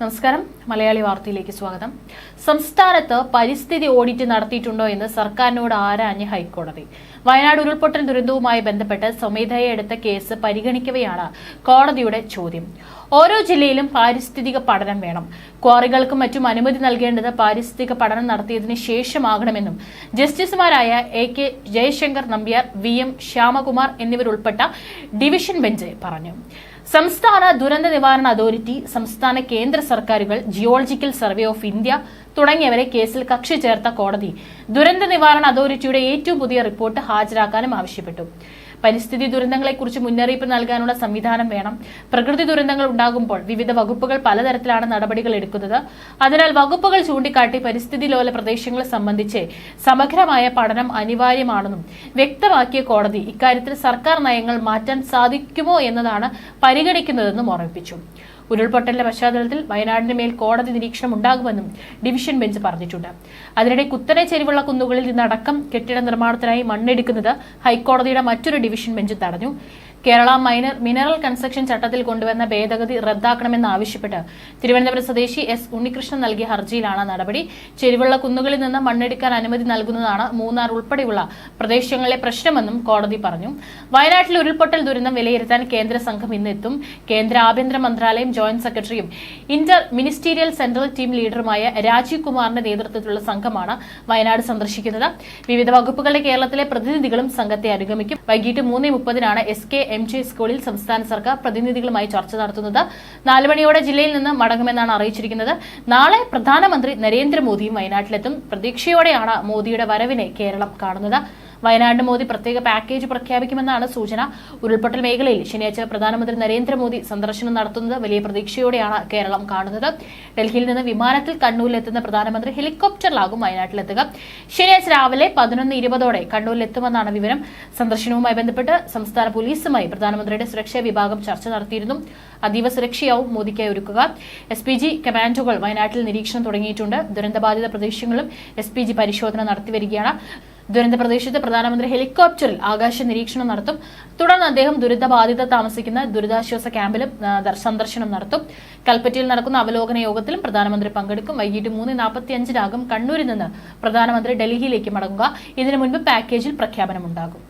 നമസ്കാരം. മലയാളി വാർത്തയിലേക്ക് സ്വാഗതം. സംസ്ഥാനത്ത് പരിസ്ഥിതി ഓഡിറ്റ് നടത്തിയിട്ടുണ്ടോ എന്ന് സർക്കാരിനോട് ആരാഞ്ഞ് ഹൈക്കോടതി. വയനാട് ഉരുൾപൊട്ടൽ ദുരന്തവുമായി ബന്ധപ്പെട്ട് സ്വമേധയെ എടുത്ത കേസ് പരിഗണിക്കവെയാണ് കോടതിയുടെ ചോദ്യം. ഓരോ ജില്ലയിലും പാരിസ്ഥിതിക പഠനം വേണം. ക്വാറികൾക്കും മറ്റും അനുമതി നൽകേണ്ടത് പാരിസ്ഥിതിക പഠനം നടത്തിയതിനു ശേഷമാകണമെന്നും ജസ്റ്റിസുമാരായ A K Jayasankar Nambiar V M Syamkumar എന്നിവരുൾപ്പെട്ട division bench പറഞ്ഞു. സംസ്ഥാന ദുരന്ത നിവാരണ അതോറിറ്റി സംസ്ഥാന കേന്ദ്ര സർക്കാരുകൾ ജിയോളജിക്കൽ സർവേ ഓഫ് ഇന്ത്യ തുടങ്ങിയവരെ കേസിൽ കക്ഷി ചേർത്ത കോടതി. ദുരന്ത നിവാരണ അതോറിറ്റിയുടെ ഏറ്റവും പുതിയ റിപ്പോർട്ട് ഹാജരാക്കാനും ആവശ്യപ്പെട്ടു. പരിസ്ഥിതി ദുരന്തങ്ങളെക്കുറിച്ച് മുന്നറിയിപ്പ് നൽകാനുള്ള സംവിധാനം വേണം. പ്രകൃതി ദുരന്തങ്ങൾ ഉണ്ടാകുമ്പോൾ വിവിധ വകുപ്പുകൾ പലതരത്തിലാണ് നടപടികൾ എടുക്കുന്നത്. അതിനാൽ വകുപ്പുകൾ ചൂണ്ടിക്കാട്ടി പരിസ്ഥിതി ലോല പ്രദേശങ്ങളെ സംബന്ധിച്ച് സമഗ്രമായ പഠനം അനിവാര്യമാണെന്നും വ്യക്തമാക്കിയ കോടതി ഇക്കാര്യത്തിൽ സർക്കാർ നയങ്ങൾ മാറ്റാൻ സാധിക്കുമോ എന്നതാണ് പരിഗണിക്കുന്നതെന്നും ഓർമ്മിപ്പിച്ചു. ഉരുൾപൊട്ടലിന്റെ പശ്ചാത്തലത്തിൽ വയനാടിന് മേൽ കോടതി നിരീക്ഷണം ഉണ്ടാകുമെന്നും ഡിവിഷൻ ബെഞ്ച് പറഞ്ഞിട്ടുണ്ട്. അതിനിടെ കുത്തനെ ചെരിവുള്ള കുന്നുകളിൽ നിന്നടക്കം കെട്ടിട നിർമ്മാണത്തിനായി മണ്ണെടുക്കുന്നത് ഹൈക്കോടതിയുടെ മറ്റൊരു ഡിവിഷൻ ബെഞ്ച് തടഞ്ഞു. കേരള മൈനർ മിനറൽ കൺസ്ട്രക്ഷൻ ചട്ടത്തിൽ കൊണ്ടുവന്ന ഭേദഗതി റദ്ദാക്കണമെന്നാവശ്യപ്പെട്ട് തിരുവനന്തപുരം സ്വദേശി എസ് ഉണ്ണികൃഷ്ണൻ നൽകിയ ഹർജിയിലാണ് നടപടി. ചെരുവുള്ള കുന്നുകളിൽ നിന്ന് മണ്ണെടുക്കാൻ അനുമതി നൽകുന്നതാണ് മൂന്നാർ ഉൾപ്പെടെയുള്ള പ്രദേശങ്ങളിലെ പ്രശ്നമെന്നും കോടതി പറഞ്ഞു. വയനാട്ടിൽ ഉരുൾപൊട്ടൽ ദുരന്തം വിലയിരുത്താൻ കേന്ദ്ര സംഘം ഇന്നെത്തും കേന്ദ്ര ആഭ്യന്തര മന്ത്രാലയം ജോയിന്റ് സെക്രട്ടറിയും ഇന്റർ മിനിസ്റ്റീരിയൽ സെൻട്രൽ ടീം ലീഡറുമായ രാജീവ് കുമാറിന്റെ നേതൃത്വത്തിലുള്ള സംഘമാണ് വയനാട് സന്ദർശിക്കുന്നത്. വിവിധ വകുപ്പുകളുടെ കേരളത്തിലെ പ്രതിനിധികളും സംഘത്തെ അനുഗമിക്കും. വൈകിട്ട് മൂന്ന് മുപ്പതിനാണ് എസ് കെ എം ജെ സ്കൂളിൽ സംസ്ഥാന സർക്കാർ പ്രതിനിധികളുമായി ചർച്ച നടത്തുന്നത് നാലുമണിയോടെ ജില്ലയിൽ നിന്ന് മടങ്ങുമെന്നാണ് അറിയിച്ചിരിക്കുന്നത്. നാളെ പ്രധാനമന്ത്രി നരേന്ദ്രമോദിയും വയനാട്ടിലെത്തും. പ്രതീക്ഷയോടെയാണ് മോദിയുടെ വരവിനെ കേരളം കാണുന്നത്. വയനാടിന് മോദി പ്രത്യേക പാക്കേജ് പ്രഖ്യാപിക്കുമെന്നാണ് സൂചന. ഉരുൾപൊട്ടൽ മേഖലയിൽ ശനിയാഴ്ച പ്രധാനമന്ത്രി നരേന്ദ്രമോദി സന്ദർശനം നടത്തുന്നത് വലിയ പ്രതീക്ഷയോടെയാണ് കേരളം കാണുന്നത്. ഡൽഹിയിൽ നിന്ന് വിമാനത്തിൽ കണ്ണൂരിലെത്തുന്ന പ്രധാനമന്ത്രി ഹെലികോപ്റ്ററിലാകും വയനാട്ടിലെത്തുക. ശനിയാഴ്ച രാവിലെ പതിനൊന്ന് ഇരുപതോടെ കണ്ണൂരിലെത്തുമെന്നാണ് വിവരം. സന്ദർശനവുമായി ബന്ധപ്പെട്ട് സംസ്ഥാന പോലീസുമായി പ്രധാനമന്ത്രിയുടെ സുരക്ഷാ വിഭാഗം ചർച്ച നടത്തിയിരുന്നു. അതീവ സുരക്ഷയാവും മോദിക്കായി ഒരുക്കുക. എസ് പി ജി കമാൻഡോകൾ വയനാട്ടിൽ നിരീക്ഷണം തുടങ്ങിയിട്ടുണ്ട്. ദുരന്തബാധിത പ്രദേശങ്ങളും എസ് പി ജി പരിശോധന നടത്തിവരികയാണ് ദുരന്ത പ്രദേശത്ത് പ്രധാനമന്ത്രി ഹെലികോപ്റ്ററിൽ ആകാശ നിരീക്ഷണം നടത്തും. തുടർന്ന് അദ്ദേഹം ദുരിതബാധിത താമസിക്കുന്ന ദുരിതാശ്വാസ ക്യാമ്പിലും സന്ദർശനം നടത്തും. കൽപ്പറ്റയിൽ നടക്കുന്ന അവലോകന യോഗത്തിലും പ്രധാനമന്ത്രി പങ്കെടുക്കും. വൈകിട്ട് മൂന്ന് നാൽപ്പത്തി അഞ്ചിനാകും കണ്ണൂരിൽ നിന്ന് പ്രധാനമന്ത്രി ഡൽഹിയിലേക്ക് മടങ്ങുക. ഇതിനു മുൻപ് പാക്കേജിൽ പ്രഖ്യാപനമുണ്ടാകും.